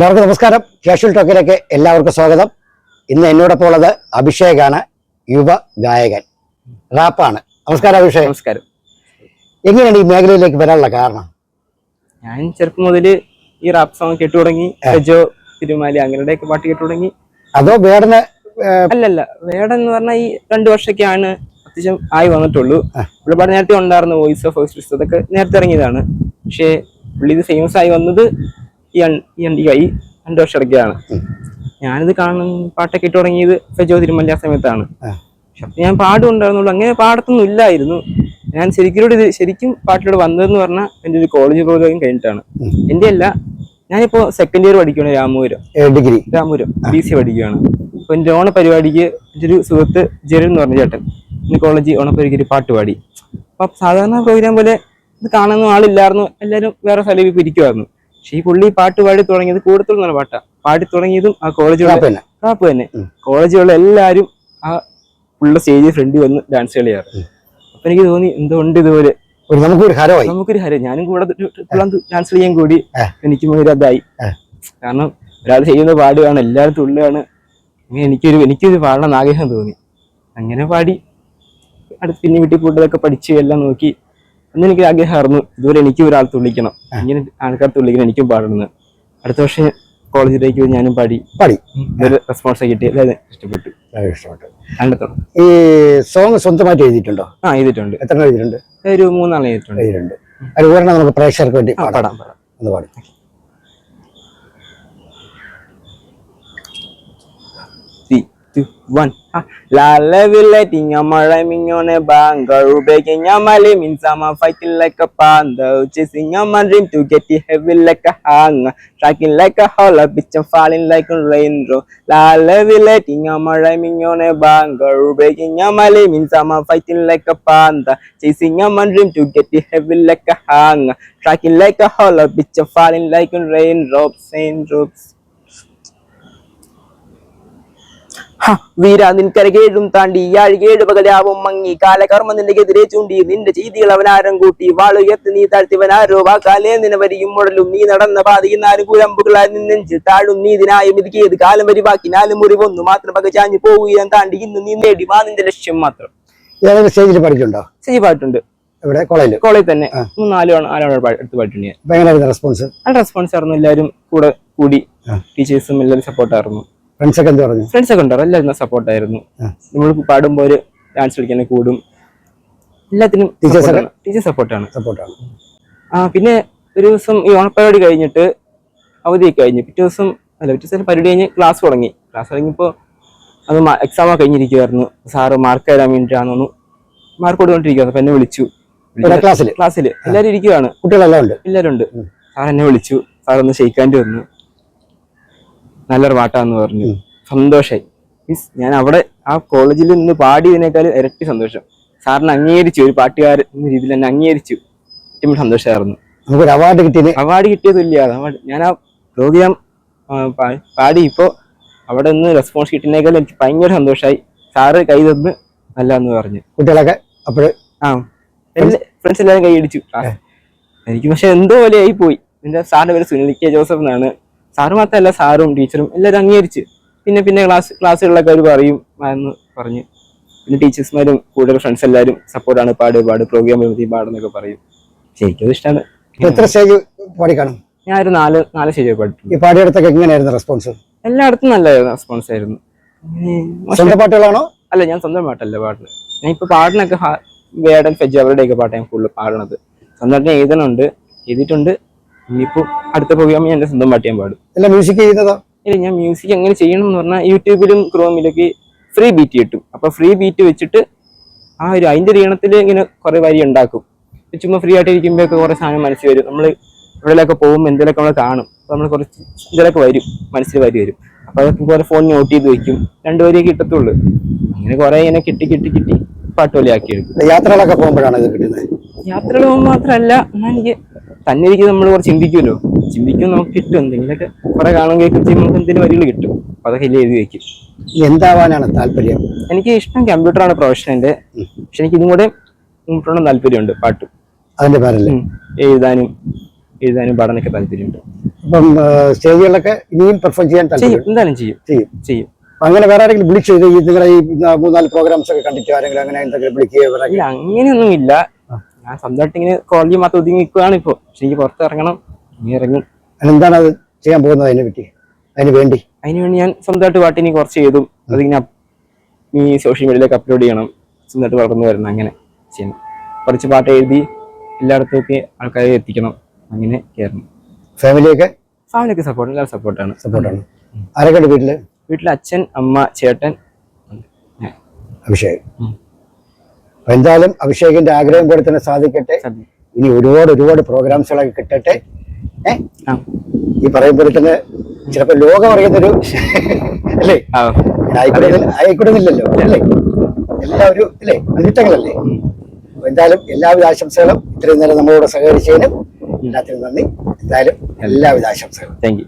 എല്ലാവർക്കും നമസ്കാരം. കാഷ്വൽ ടോക്കിലേക്ക് എല്ലാവർക്കും സ്വാഗതം. ഇന്ന് എന്നോടൊപ്പം ഉള്ളത് അഭിഷേകാണ് യുവ ഗായകൻ. റാപ്പാണ് നമസ്കാരം അഭിഷേക്. നമസ്കാരം. എങ്ങനെയാണ് ഈ മേഖലയിലേക്ക് വരാനുള്ള കാരണം? ഞാൻ ചെറുപ്പം മുതൽ ഈ റാപ്പ് സോങ് കേട്ടു തുടങ്ങി രജോ തിരുമാലി അങ്ങനെയുടെയൊക്കെ പാട്ട് കേട്ടു തുടങ്ങി. അതോ വേടന് അല്ലല്ല വേടൻ എന്ന് പറഞ്ഞാൽ ഈ രണ്ടു വർഷമൊക്കെയാണ് അത്യാവശ്യം ആയി വന്നിട്ടുള്ളൂ. ഒരുപാട് നേരത്തെ ഉണ്ടായിരുന്നു വോയിസ് ഓഫ് വോയിസ് അതൊക്കെ നേരത്തെ ഇറങ്ങിയതാണ്. പക്ഷേ പുള്ളി ഇത് ഫേമസ് ആയി വന്നത് ഈ ഈ ഈ രണ്ടു വർഷം ഇടയ്ക്കാണ്. ഞാനിത് കാണുന്ന പാട്ടൊക്കെ ഇട്ട് തുടങ്ങിയത് ഫെജോ തിരുമല്ല സമയത്താണ്. ഞാൻ പാടുണ്ടായിരുന്നുള്ളൂ അങ്ങനെ പാടത്തൊന്നും ഇല്ലായിരുന്നു. ഞാൻ ശരിക്കും ഇത് ശരിക്കും പാട്ടിലൂടെ വന്നതെന്ന് പറഞ്ഞാൽ എന്റെ ഒരു കോളേജ് പ്രോഗ്രാം കഴിഞ്ഞിട്ടാണ്. എന്റെ അല്ല ഞാനിപ്പോ സെക്കൻഡ് ഇയർ പഠിക്കുകയാണ് Ramapuram. Degree. Ramapuram B C പഠിക്കുകയാണ് അപ്പൊ എന്റെ ഓണ പരിപാടിക്ക് എന്റെ ഒരു സുഹൃത്ത് ജെറിൻ എന്ന് പറഞ്ഞ ചേട്ടൻ ഇന്ന് കോളേജ് ഓണപ്പരിപാടിക്ക് ഒരു പാട്ട് പാടി. അപ്പൊ സാധാരണ പ്രോഗ്രാം പോലെ ഇത് കാണുന്ന ആളില്ലായിരുന്നു. എല്ലാരും വേറെ സ്ഥലം ഇപ്പൊ ഇരിക്കുമായിരുന്നു പക്ഷെ ഈ പുള്ളി പാട്ട് പാടി തുടങ്ങിയത് കൂടുതൽ നല്ല പാട്ടാണ് പാടി തുടങ്ങിയതും ആ കോളേജിലുള്ള റാപ്പ് തന്നെ. കോളേജിലുള്ള എല്ലാവരും ആ പുള്ള സ്റ്റേജിൽ ഫ്രണ്ടിൽ വന്ന് ഡാൻസ് കളിയാറ്. അപ്പൊ എനിക്ക് തോന്നി എന്തുകൊണ്ട് ഇതുപോലെ? നമുക്കൊരു ഹരമായി. നമുക്കൊരു ഹരം ഞാനും കൂടെ ഡാൻസ് കളിയാൻ കൂടി എനിക്ക് ഒരു അതായി. കാരണം ഒരാൾ ചെയ്യുന്ന പാടുകയാണ് എല്ലാവരും തുള്ളുകയാണ് എനിക്കൊരു എനിക്കൊരു പാടണം ആഗ്രഹം തോന്നി. അങ്ങനെ പാടി അടുത്ത് പിന്നെ വീട്ടിൽ പോയിട്ടതൊക്കെ പഠിച്ച് എല്ലാം നോക്കി അന്ന് എനിക്ക് ആഗ്രഹമായിരുന്നു ഇതുവരെ എനിക്കും ഒരാൾ തുള്ളിക്കണം. ഇങ്ങനെ ആൾക്കാർ തുള്ളിക്കണം എനിക്കും പാടണമെന്ന് അടുത്ത വർഷം കോളേജിലേക്ക് ഞാനും പാടി. പാടി. ഒരു റെസ്പോൺസ് കിട്ടി. അതായത് ഇഷ്ടപ്പെട്ടു. ഇഷ്ടപ്പെട്ടു. കണ്ടെത്തണം. ഈ സോങ് സ്വന്തമായിട്ട് എഴുതിയിട്ടുണ്ടോ? ആ എഴുതിയിട്ടുണ്ട്. എത്ര എഴുതിയിട്ടുണ്ട്? ഒരു മൂന്നാളെ എഴുതിയിട്ടുണ്ട്. എഴുതിയിട്ടുണ്ട്. അത് ഒരെണ്ണം നമുക്ക് പ്രേക്ഷകർക്ക് വേണ്ടി പാടാം. പാടാം ഒന്ന് പാടി. Two, one. La levitating, I'm rhyming on a banger. Breaking your mali means I'm a fighting like a panda. Chasing my dream to get it heavy like a hanger. Striking like a holler, bitch, falling like a raindrop. La levitating, I'm rhyming on a banger. Breaking your mali means I'm a fighting like a panda. Chasing my dream to get it heavy like a hanger. Striking like a holler, bitch, falling like a raindrops, raindrops. വീര നിൻകരകേഴും താണ്ടി ആഴികേഴ് പകലാവും മങ്ങി കാലകർമ്മ നിനക്കെതിരെ ചൂണ്ടി നിന്റെ ചെയ്തികൾ അവനാരം കൂട്ടി വാളുയർത്തി നീ താഴ്ത്തിവനാരോ വാക്കാലേ നിനവരിയും മുടലും നീ നടന്ന പാതയിൽ നാല് കുരമ്പുകളായി നിന്നെഞ്ചിൽ താഴും നീ ഇതിനായും ഇതുക്കിയത് കാലം വരിവാക്കി നാല് മുറിവൊന്നു മാത്രം പകച്ചാഞ്ഞു പോകുകയും താണ്ടി ഇന്ന് നീ നേടി വാ നിന്റെ ലക്ഷ്യം മാത്രം. സ്റ്റേജിൽ പഠിക്കുന്നുണ്ടോ ശരി പാട്ടുണ്ട് ഇവിടെ കോളേജിൽ കോളേജിൽ തന്നെ. നാല് എടുത്ത് പാട്ടുണ്ട് റെസ്പോൺസ് റെസ്പോൺസ് ആയിരുന്നു. എല്ലാവരും കൂടെ കൂടി ടീച്ചേഴ്സും എല്ലാവരും സപ്പോർട്ടായിരുന്നു ഫ്രണ്ട്സ് ഒക്കെ എന്ത് പറഞ്ഞു? ഫ്രണ്ട്സ് ഒക്കെ ഉണ്ടാവും എല്ലാവരും സപ്പോർട്ടായിരുന്നു ആയിരുന്നു. നമ്മൾ പാടുമ്പോൾ ഒരു ഡാൻസ് കളിക്കാൻ കൂടും. എല്ലാത്തിനും? ടീച്ചർ സപ്പോർട്ടാണ് സപ്പോർട്ടാണ് ആ പിന്നെ ഒരു ദിവസം ഈ ഓണപ്പരിപാടി കഴിഞ്ഞിട്ട് അവധി കഴിഞ്ഞു. പിറ്റേ ദിവസം അല്ല പിറ്റേ ദിവസം പരിപാടി കഴിഞ്ഞ് ക്ലാസ് തുടങ്ങി. ക്ലാസ് തുടങ്ങിയപ്പോൾ അത് എക്സാം ഒക്കെ കഴിഞ്ഞിരിക്കുമായിരുന്നു സാറ് മാർക്ക് തരാൻ വേണ്ടിയിട്ടാണെന്ന് മാർക്ക് കൊടുത്തോണ്ടിരിക്കുകയായിരുന്നു അപ്പൊ എന്നെ വിളിച്ചു. ക്ലാസ്സിൽ ക്ലാസ്സിൽ എല്ലാവരും ഇരിക്കുവാണ്. കുട്ടികളെല്ലാം ഉണ്ട്? എല്ലാവരും ഉണ്ട്. സാർ എന്നെ വിളിച്ചു. സാർ ഒന്ന് ഷെയ്ക്കാന്റെ വന്നു. നല്ലൊരു പാട്ടാന്ന് പറഞ്ഞു. സന്തോഷായി. മീൻസ് ഞാൻ അവിടെ ആ കോളേജിൽ നിന്ന് പാടിയതിനേക്കാൾ ഇരട്ടി സന്തോഷം. സാറിന് അംഗീകരിച്ചു ഒരു പാട്ടുകാരൻ എന്ന രീതിയിൽ എന്നെ അംഗീകരിച്ചു. ഏറ്റവും സന്തോഷമായിരുന്നു. നമുക്കൊരു അവാർഡ് കിട്ടിയത്. അവാർഡ് കിട്ടിയതില്ല അവാർഡ് ഞാൻ ആ പ്രോഗ്രാം പാടി. ഇപ്പോൾ അവിടെ നിന്ന് റെസ്പോൺസ് കിട്ടുന്നേക്കാൾ എനിക്ക് ഭയങ്കര സന്തോഷമായി സാറ് കൈ തന്ന് നല്ല എന്ന് പറഞ്ഞു. കുട്ടികളൊക്കെ അപ്പോഴ്? ആ. ഫ്രണ്ട്സ് എല്ലാവരും കൈ അടിച്ചു എനിക്ക് പക്ഷെ എന്തോ പോലെ ആയി പോയി. എന്റെ സാറിന്റെ പേര് സുനിൽ കെ ജോസഫ് എന്നാണ്. സാറ് മാത്രമല്ല സാറും ടീച്ചറും എല്ലാവരും അംഗീകരിച്ച്. പിന്നെ പിന്നെ ക്ലാസ് ക്ലാസ്സുകളിലൊക്കെ അവർ പറയും എന്ന് പറഞ്ഞ്. പിന്നെ ടീച്ചേഴ്സ്മാരും കൂടുതൽ ഫ്രണ്ട്സ് എല്ലാവരും സപ്പോർട്ടാണ് പാട് പാട് പ്രോഗ്രാം വരുമ്പോൾ പാടുന്നൊക്കെ പറയും. ശരിക്കും ഇഷ്ടമാണ് എത്ര സ്റ്റേജ് പാടിക്കാണും കാണും? ഞാൻ ഒരു നാല് നാല് സ്റ്റേജ് പാടിട്ടുണ്ട് ഈ പാടിയെടുത്തൊക്കെ എങ്ങനെയായിരുന്നു റെസ്പോൺസ് എല്ലായിടത്തും നല്ല റെസ്പോൺസ് ആയിരുന്നു. സ്വന്തം പാട്ടുകളാണോ? അല്ല ഞാൻ സ്വന്തം പാട്ടല്ല പാടുന്നത്. ഞാൻ ഇപ്പൊ പാടിനൊക്കെ ഹ- വേടൻ ഫെജ് അവരുടെയൊക്കെ പാട്ടാണ് ഫുള്ള് കൂടുതൽ പാടണത് സ്വന്തമായിട്ട് എഴുതണുണ്ട് എഴുതിയിട്ടുണ്ട്. ഇനിയിപ്പോ അടുത്ത പ്രോഗ്രാം ഞാൻ എന്റെ സ്വന്തം പാട്ട് ഞാൻ പാടും. മ്യൂസിക് ചെയ്തതാ ഇല്ല ഞാൻ മ്യൂസിക് എങ്ങനെ ചെയ്യണം എന്ന് പറഞ്ഞാൽ യൂട്യൂബിലും ക്രോമിലൊക്കെ ഫ്രീ ബീറ്റ് കിട്ടും. അപ്പൊ ഫ്രീ ബീറ്റ് വെച്ചിട്ട് ആ ഒരു അതിന്റെ ഒരു ഈണത്തിൽ ഇങ്ങനെ കുറെ വരി ഉണ്ടാക്കും. ചുമ്മാ ഫ്രീ ആയിട്ട് ഇരിക്കുമ്പോഴൊക്കെ കുറെ സാധനം മനസ്സിൽ വരും. നമ്മൾ എവിടെയൊക്കെ പോകും എന്തെങ്കിലുമൊക്കെ നമ്മൾ കാണും. അപ്പൊ നമ്മൾ കുറച്ച് ഇതിലൊക്കെ വരും. മനസ്സിൽ വരി വരും. അപ്പൊ അതൊക്കെ കുറെ ഫോൺ നോട്ട് ചെയ്ത് വെക്കും. രണ്ടു വരിയെ കിട്ടത്തുള്ളൂ. അങ്ങനെ കുറെ ഇങ്ങനെ കിട്ടി കിട്ടി കിട്ടി. പാട്ട് പോലെ ആക്കി എടുക്കും യാത്രകളൊക്കെ പോകുമ്പോഴാണ് ഇത് കിട്ടുന്നത്? യാത്രകൾ പോകുമ്പോൾ മാത്രമല്ല എന്നാൽ എനിക്ക് തന്നെ ഇരിക്കും നമ്മൾ കുറച്ച് ചിന്തിക്കുമല്ലോ. ചിന്തിക്കുമ്പോൾ നമുക്ക് കിട്ടും. എന്തെങ്കിലുമൊക്കെ കുറെ കാണും കേൾക്കും ചെയ്യുമ്പോൾ നമുക്ക് എന്തെങ്കിലും വരികൾ കിട്ടും. അപ്പം അതൊക്കെ എല്ലാം എഴുതി വെക്കും. എന്താവാനാണ് താല്പര്യം? എനിക്ക് ഇഷ്ടം കമ്പ്യൂട്ടറാണ് പ്രൊഫഷൻ എന്റെ പക്ഷെ എനിക്ക് ഇതും കൂടെ മുമ്പോട്ടുള്ള താല്പര്യമുണ്ട് പാട്ട്. അതിന്റെ പേരല്ലേ? എഴുതാനും എഴുതാനും പാടാനൊക്കെ താല്പര്യമുണ്ട്. അപ്പം സ്റ്റേജുകളിലൊക്കെ ഇനിയും പെർഫോം ചെയ്യാൻ ചെയ്യും. താല്പര്യം എന്തായാലും ചെയ്യും. ചെയ്യും. ചെയ്യും. അങ്ങനെ വേറെ ആരെങ്കിലും വിളിച്ചു? ഈ നിങ്ങളെ ഈ മൂന്നാൽ പ്രോഗ്രാംസ് ഒക്കെ കണ്ടിട്ട് ആരെങ്കിലും അങ്ങനെ എന്തെങ്കിലും വിളിക്കുകയോ അങ്ങനെയൊന്നും ഇല്ല ഞാൻ സ്വന്തമായിട്ട് ഇങ്ങനെ കോളേജിൽ മാത്രം ഒതുങ്ങി നിൽക്കുകയാണ് ഇപ്പോൾ പക്ഷെ എനിക്ക് പുറത്ത് ഇറങ്ങണം ഇനി ഇറങ്ങും. എന്താണ് അത് ചെയ്യാൻ പോകുന്നത് അതിനെ പറ്റി? അതിന് വേണ്ടി? അതിന് വേണ്ടി ഞാൻ സ്വന്തമായിട്ട് പാട്ട് ഇനി കുറച്ച് ചെയ്തു അതിങ്ങനെ ഈ സോഷ്യൽ മീഡിയയിലേക്ക് അപ്ലോഡ് ചെയ്യണം സ്വന്തമായിട്ട് വളർന്നു വരണം അങ്ങനെ ചെയ്യണം കുറച്ച് പാട്ട് എഴുതി എല്ലായിടത്തുമൊക്കെ ആൾക്കാരെ എത്തിക്കണം അങ്ങനെ കയറണം. ഫാമിലിയൊക്കെ? ഫാമിലിയൊക്കെ സപ്പോർട്ട് എല്ലാവരും സപ്പോർട്ടാണ് സപ്പോർട്ടാണ് ആരൊക്കെ വീട്ടിൽ വീട്ടിൽ? വീട്ടിൽ അച്ഛൻ അമ്മ ചേട്ടൻ അഭിഷേക്. എന്തായാലും അഭിഷേകിന്റെ ആഗ്രഹം പോലെ തന്നെ സാധിക്കട്ടെ. ഇനി ഒരുപാട് ഒരുപാട് പ്രോഗ്രാംസുകളൊക്കെ കിട്ടട്ടെ. ഈ പറയും പോലെ തന്നെ ചിലപ്പോ ലോകം അറിയുന്നൊരു അല്ലേ? ആയിക്കൂടുന്നില്ലല്ലോ അല്ലേ? എല്ലാവരും അല്ലേ? അനിഷ്ടങ്ങളല്ലേ എന്തായാലും എല്ലാവിധ ആശംസകളും ഇത്രയും നേരം നമ്മളോട് സഹകരിച്ചതിനും എല്ലാത്തിനും നന്ദി. എന്തായാലും എല്ലാവിധ ആശംസകളും. Thank you